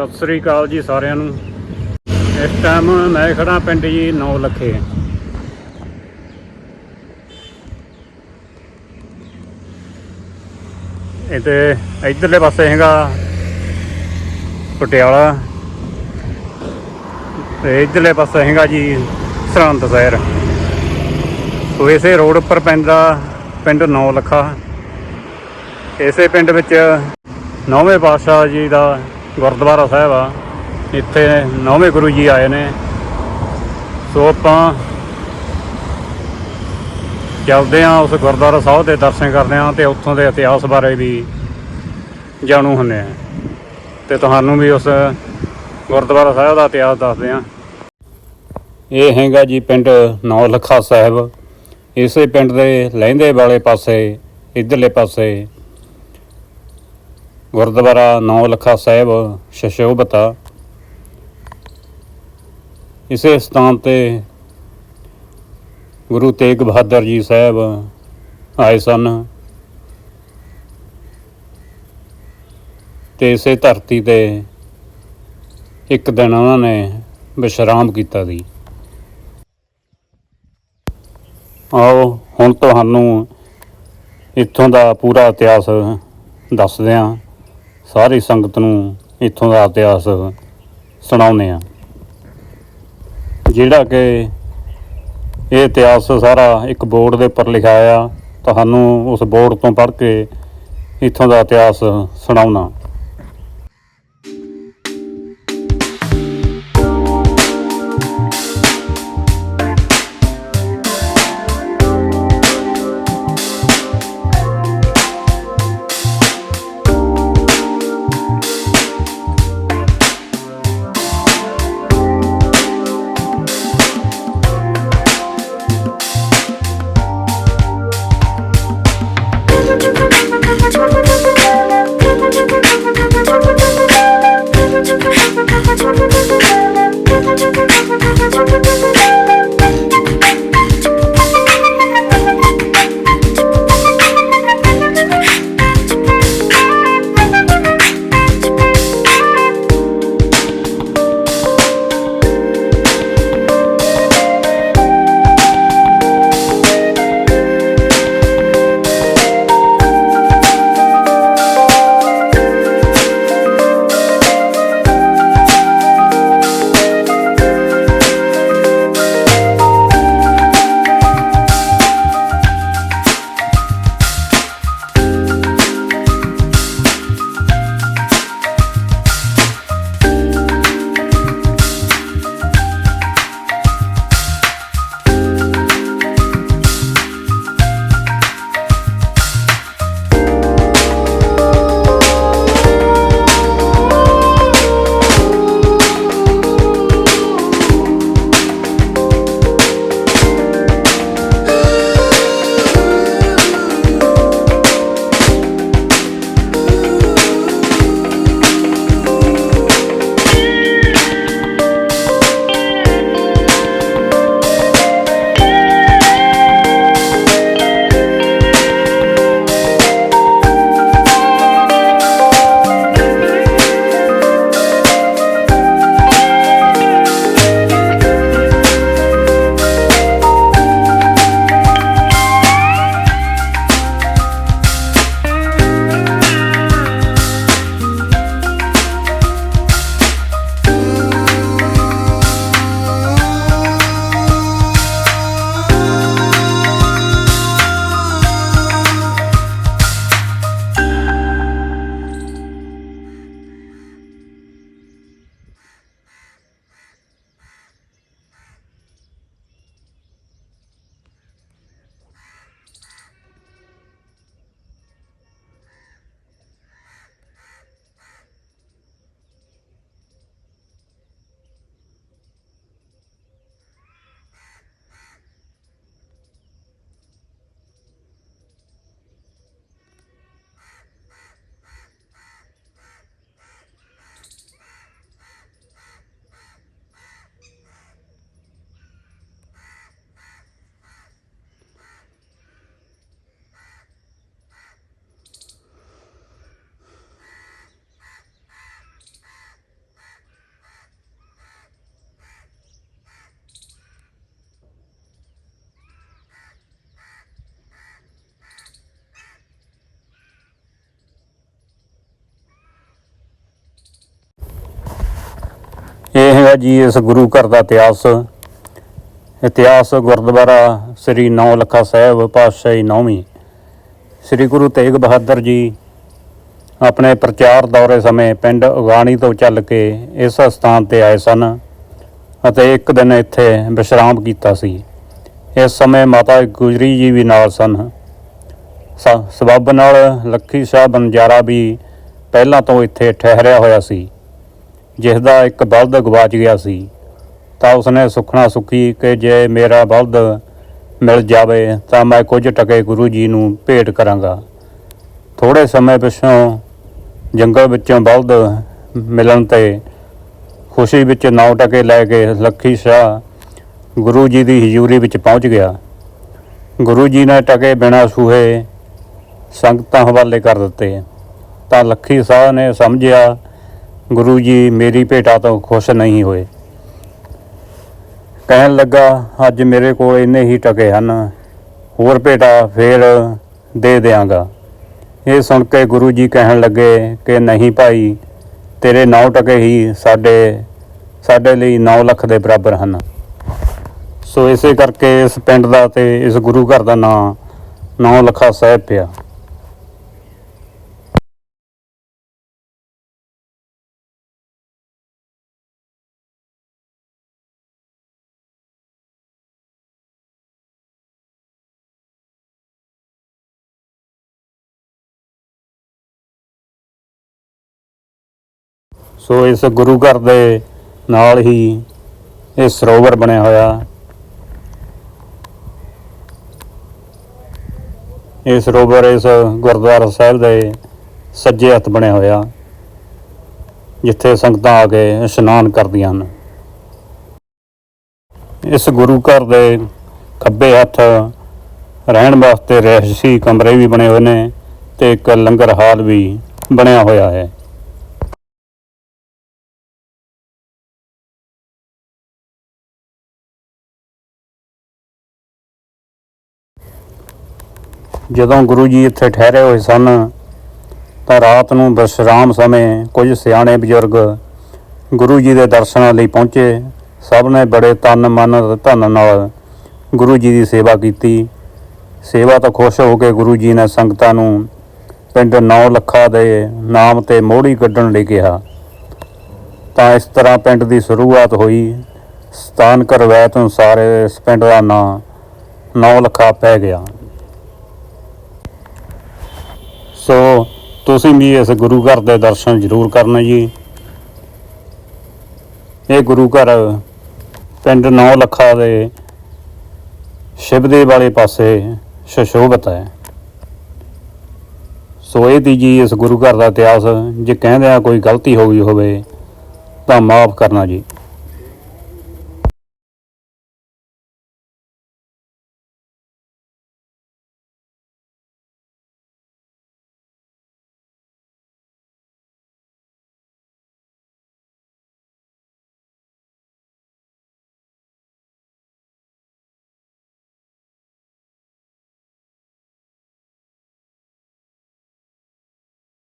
ਸਤਿ ਸ੍ਰੀ ਅਕਾਲ ਜੀ ਸਾਰਿਆਂ ਨੂੰ। ਇਸ ਟਾਈਮ ਮੈਂ ਖੜਾ ਪਿੰਡ ਜੀ ਨੌ ਲੱਖੇ। ਇਹ ਤੇ ਇਧਰਲੇ ਪਾਸੇ ਹੈਗਾ ਪਟਿਆਲਾ। ਤੇ ਇਧਰਲੇ ਪਾਸੇ ਹੈਗਾ ਜੀ ਸਰਹੰਦ ਸ਼ਹਿਰ। ਸੋ ਇਸੇ ਰੋਡ ਉੱਪਰ ਪੈਂਦਾ ਪਿੰਡ ਨੌ ਲੱਖਾ। ਇਸੇ ਪਿੰਡ ਵਿੱਚ ਨੌਵੇਂ ਪਾਤਸ਼ਾਹ ਜੀ ਦਾ ਗੁਰਦੁਆਰਾ ਸਾਹਿਬ ਆ। ਇੱਥੇ ਨੌਵੇਂ ਗੁਰੂ ਜੀ ਆਏ ਨੇ। ਸੋ ਆਪਾਂ ਚੱਲਦੇ ਆ ਉਸ ਗੁਰਦੁਆਰਾ ਸਾਹਿਬ ਦੇ ਦਰਸ਼ਨ ਕਰਦੇ ਆ ਤੇ ਉੱਥੋਂ ਦੇ ਇਤਿਹਾਸ ਬਾਰੇ ਵੀ ਜਾਣੂ ਹੁੰਦੇ ਆ ਤੇ ਤੁਹਾਨੂੰ ਵੀ ਉਸ ਗੁਰਦੁਆਰਾ ਸਾਹਿਬ ਦਾ ਇਤਿਹਾਸ ਦੱਸਦੇ ਆ ਇਹ ਹੈਗਾ ਜੀ ਪਿੰਡ ਨੌ ਲੱਖਾ ਸਾਹਿਬ। ਇਸੇ ਪਿੰਡ ਦੇ ਲਹਿੰਦੇ ਵਾਲੇ ਪਾਸੇ, ਇਧਰਲੇ ਪਾਸੇ ਗੁਰਦੁਆਰਾ ਨੌ ਲੱਖਾ ਸਾਹਿਬ ਸ਼ਸ਼ੋਭਤਾ ਇਸੇ ਸਥਾਨ ਤੇ ਗੁਰੂ ਤੇਗ ਬਹਾਦਰ ਜੀ ਸਾਹਿਬ ਆਏ ਸਨ। ਤੇ ਇਸੇ ਧਰਤੀ ਤੇ ਇੱਕ ਦਿਨ ਉਹਨਾਂ ਨੇ ਵਿਸ਼ਰਾਮ ਕੀਤਾ ਸੀ। ਆਓ, ਹੁਣ ਤੁਹਾਨੂੰ ਇੱਥੋਂ ਦਾ ਪੂਰਾ ਇਤਿਹਾਸ ਦੱਸਦੇ ਹਾਂ। ਸਾਰੀ ਸੰਗਤ ਨੂੰ ਇੱਥੋਂ ਦਾ ਇਤਿਹਾਸ ਸੁਣਾਉਂਦੇ ਹਾਂ। ਜਿਹੜਾ ਕਿ ਇਹ ਇਤਿਹਾਸ ਸਾਰਾ ਇੱਕ ਬੋਰਡ ਦੇ ਉੱਪਰ ਲਿਖਿਆ ਆ ਤੁਹਾਨੂੰ ਉਸ ਬੋਰਡ ਤੋਂ ਪੜ੍ਹ ਕੇ ਇੱਥੋਂ ਦਾ ਇਤਿਹਾਸ ਸੁਣਾਉਣਾ ਹੈ ਜੀ ਇਸ ਗੁਰੂ ਘਰ ਦਾ ਇਤਿਹਾਸ। ਇਤਿਹਾਸ ਗੁਰਦੁਆਰਾ ਸ੍ਰੀ ਨੌ ਲੱਖਾ ਸਾਹਿਬ, ਪਾਤਸ਼ਾਹੀ ਨੌਵੀਂ। ਸ੍ਰੀ ਗੁਰੂ ਤੇਗ ਬਹਾਦਰ ਜੀ ਆਪਣੇ ਪ੍ਰਚਾਰ ਦੌਰੇ ਸਮੇਂ ਪਿੰਡ ਉਗਾਣੀ ਤੋਂ ਚੱਲ ਕੇ ਇਸ ਸਥਾਨ ਤੇ ਆਏ ਸਨ ਅਤੇ ਇੱਕ ਦਿਨ ਇੱਥੇ ਵਿਸ਼ਰਾਮ ਕੀਤਾ ਸੀ। ਇਸ ਸਮੇਂ ਮਾਤਾ ਗੁਜਰੀ ਜੀ ਵੀ ਨਾਲ ਸਨ। ਸ- ਸਬੱਬ ਨਾਲ ਲੱਖੀ ਸਾਹਿਬ ਬੰਜਾਰਾ ਵੀ ਪਹਿਲਾਂ ਤੋਂ ਇੱਥੇ ਠਹਿਰਿਆ ਹੋਇਆ ਸੀ। ਜਿਸ ਦਾ ਇੱਕ ਬਲਦ ਗਵਾਚ ਗਿਆ ਸੀ, ਤਾਂ ਉਸਨੇ ਸੁਖਣਾ ਸੁਖੀ ਕਿ ਜੇ ਮੇਰਾ ਬਲਦ ਮਿਲ ਜਾਵੇ, ਤਾਂ ਮੈਂ ਕੁਝ ਟਕੇ ਗੁਰੂ ਜੀ ਨੂੰ ਭੇਟ ਕਰਾਂਗਾ। ਥੋੜੇ ਸਮੇਂ ਪਿਛੋਂ ਜੰਗਲ ਵਿੱਚੋਂ ਬਲਦ ਮਿਲਣ ਤੇ ਖੁਸ਼ੀ ਵਿੱਚ ਨੌ ਟਕੇ ਲੈ ਕੇ ਲੱਖੀ ਸ਼ਾਹ ਗੁਰੂ ਜੀ ਦੀ ਹਜ਼ੂਰੀ ਵਿੱਚ ਪਹੁੰਚ ਗਿਆ। ਗੁਰੂ ਜੀ ਨੇ ਟਕੇ ਬਿਨਾਂ ਸੂਹੇ ਸੰਗਤਾਂ ਹਵਾਲੇ ਕਰ ਦਿੱਤੇ। ਤਾਂ ਲੱਖੀ ਸ਼ਾਹ ਨੇ ਸਮਝਿਆ ਗੁਰੂ ਜੀ ਮੇਰੀ ਭੇਟਾ ਤੋਂ ਖੁਸ਼ ਨਹੀਂ ਹੋਏ। ਕਹਿਣ ਲੱਗਾ, ਅੱਜ ਮੇਰੇ ਕੋਲ ਇੰਨੇ ਹੀ ਟਕੇ ਹਨ, ਹੋਰ ਭੇਟਾ ਫੇਰ ਦੇ ਦਿਆਂਗਾ। ਇਹ ਸੁਣ ਕੇ ਗੁਰੂ ਜੀ ਕਹਿਣ ਲੱਗੇ ਕਿ ਨਹੀਂ ਭਾਈ, ਤੇਰੇ 9 ਟਕੇ ਹੀ ਸਾਡੇ ਸਾਡੇ ਲਈ 9 ਲੱਖ ਦੇ ਬਰਾਬਰ ਹਨ। ਸੋ ਇਸੇ ਕਰਕੇ ਇਸ ਪਿੰਡ ਦਾ ਤੇ ਇਸ ਗੁਰੂ ਘਰ ਦਾ ਨਾਂ 9 ਲੱਖਾ ਸਾਹਿਬ ਪਿਆ। ਸੋ ਇਸ ਗੁਰੂ ਘਰ ਦੇ ਨਾਲ ਹੀ ਇਹ ਸਰੋਵਰ ਬਣਿਆ ਹੋਇਆ। ਇਹ ਸਰੋਵਰ ਇਸ ਗੁਰਦੁਆਰਾ ਸਾਹਿਬ ਦੇ ਸੱਜੇ ਹੱਥ ਬਣਿਆ ਹੋਇਆ, ਜਿੱਥੇ ਸੰਗਤਾਂ ਆ ਕੇ ਇਸ਼ਨਾਨ ਕਰਦੀਆਂ ਹਨ। ਇਸ ਗੁਰੂ ਘਰ ਦੇ ਖੱਬੇ ਹੱਥ ਰਹਿਣ ਵਾਸਤੇ ਰਹਿਸ਼ੀ ਕਮਰੇ ਵੀ ਬਣੇ ਹੋਏ ਨੇ ਤੇ ਇੱਕ ਲੰਗਰ ਹਾਲ ਵੀ ਬਣਿਆ ਹੋਇਆ ਹੈ। ਜਦੋਂ ਗੁਰੂ ਜੀ ਇੱਥੇ ਠਹਿਰੇ ਹੋਏ ਸਨ, ਤਾਂ ਰਾਤ ਨੂੰ ਵਿਸ਼ਰਾਮ ਸਮੇਂ ਕੁਝ ਸਿਆਣੇ ਬਜ਼ੁਰਗ ਗੁਰੂ ਜੀ ਦੇ ਦਰਸ਼ਨਾਂ ਲਈ ਪਹੁੰਚੇ। ਸਭ ਨੇ ਬੜੇ ਤਨ ਮਨ ਅਤੇ ਧਨ ਨਾਲ ਗੁਰੂ ਜੀ ਦੀ ਸੇਵਾ ਕੀਤੀ। ਸੇਵਾ ਤੋਂ ਖੁਸ਼ ਹੋ ਕੇ ਗੁਰੂ ਜੀ ਨੇ ਸੰਗਤਾਂ ਨੂੰ ਪਿੰਡ ਨੌ ਲੱਖਾਂ ਦੇ ਨਾਮ ਤੇ ਮੋਹੜੀ ਕੱਢਣ ਲਈ ਕਿਹਾ। ਤਾਂ ਇਸ ਤਰ੍ਹਾਂ ਪਿੰਡ ਦੀ ਸ਼ੁਰੂਆਤ ਹੋਈ। ਸਥਾਨਕ ਰਵਾਇਤ ਅਨੁਸਾਰ ਇਸ ਪਿੰਡ ਦਾ ਨਾਂ ਨੌ ਲੱਖਾਂ ਪੈ ਗਿਆ। ਸੋ ਤੁਸੀਂ ਵੀ ਇਸ ਗੁਰੂ ਘਰ ਦੇ ਦਰਸ਼ਨ ਜ਼ਰੂਰ ਕਰਨਾ ਜੀ। ਇਹ ਗੁਰੂ ਘਰ ਪਿੰਡ ਨੌ ਲੱਖਾ ਦੇ ਸ਼ਿਵਦੇ ਵਾਲੇ ਪਾਸੇ ਸ਼ਸ਼ੋਭਤ ਹੈ। ਸੋ ਇਹ ਦੀ ਜੀ ਇਸ ਗੁਰੂ ਘਰ ਦਾ ਇਤਿਹਾਸ, ਜੇ ਕਹਿੰਦੇ ਆ ਕੋਈ ਗਲਤੀ ਹੋ ਗਈ ਹੋਵੇ, ਤਾਂ ਮਾਫ ਕਰਨਾ ਜੀ।